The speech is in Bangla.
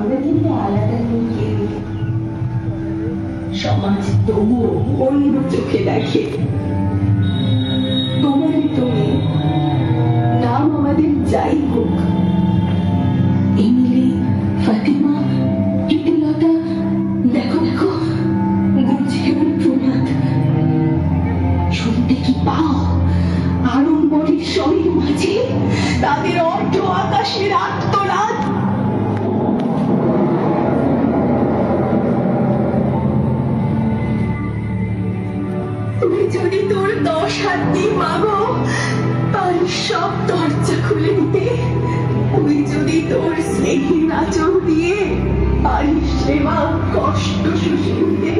আমরা কিন্তু আলাদা সমাজ তবুও অন্য চোখে দেখে তোমারই তুমি নাম আমাদের যাই হোক ফাতিমা দেখো দেখো প্রণাদ শুনতে কি পাও আড়ম্বরের শরীর মাঝে তাদের অর্ধ আকাশের আত্ম যদি তোর দশ হাত দিয়ে মাগো বাড়ির সব দরজা খুলে দিতে। তুই যদি তোর স্নেহের আচল দিয়ে বাড়ির সেবা কষ্ট শুষে দিতে